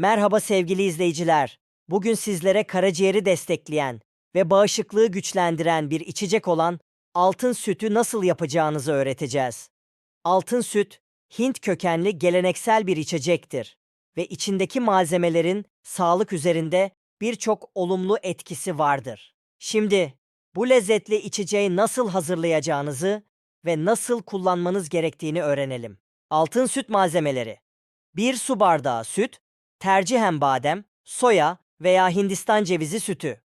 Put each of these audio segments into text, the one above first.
Merhaba sevgili izleyiciler. Bugün sizlere karaciğeri destekleyen ve bağışıklığı güçlendiren bir içecek olan altın sütü nasıl yapacağınızı öğreteceğiz. Altın süt, Hint kökenli geleneksel bir içecektir ve içindeki malzemelerin sağlık üzerinde birçok olumlu etkisi vardır. Şimdi bu lezzetli içeceği nasıl hazırlayacağınızı ve nasıl kullanmanız gerektiğini öğrenelim. Altın süt malzemeleri 1 su bardağı süt, tercihen badem, soya veya Hindistan cevizi sütü.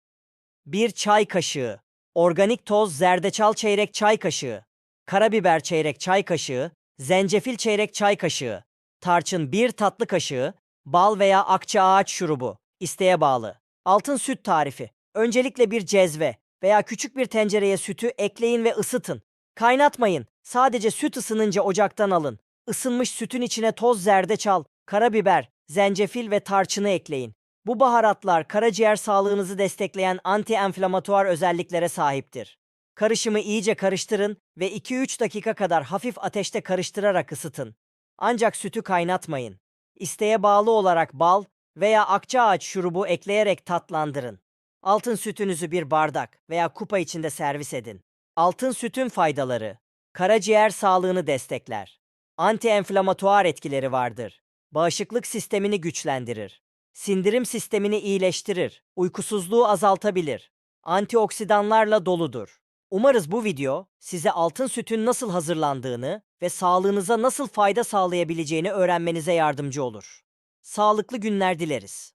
1 çay kaşığı, organik toz zerdeçal çeyrek çay kaşığı, karabiber çeyrek çay kaşığı, zencefil çeyrek çay kaşığı, tarçın 1 tatlı kaşığı, bal veya akça ağaç şurubu, isteğe bağlı. Altın süt tarifi. Öncelikle bir cezve veya küçük bir tencereye sütü ekleyin ve ısıtın. Kaynatmayın. Sadece süt ısınınca ocaktan alın. Isınmış sütün içine toz zerdeçal, karabiber, zencefil ve tarçını ekleyin. Bu baharatlar karaciğer sağlığınızı destekleyen anti-enflamatuar özelliklere sahiptir. Karışımı iyice karıştırın ve 2-3 dakika kadar hafif ateşte karıştırarak ısıtın. Ancak sütü kaynatmayın. İsteğe bağlı olarak bal veya akçaağaç şurubu ekleyerek tatlandırın. Altın sütünüzü bir bardak veya kupa içinde servis edin. Altın sütün faydaları. Karaciğer sağlığını destekler. Anti-enflamatuar etkileri vardır. Bağışıklık sistemini güçlendirir. Sindirim sistemini iyileştirir. Uykusuzluğu azaltabilir. Antioksidanlarla doludur. Umarız bu video size altın sütün nasıl hazırlandığını ve sağlığınıza nasıl fayda sağlayabileceğini öğrenmenize yardımcı olur. Sağlıklı günler dileriz.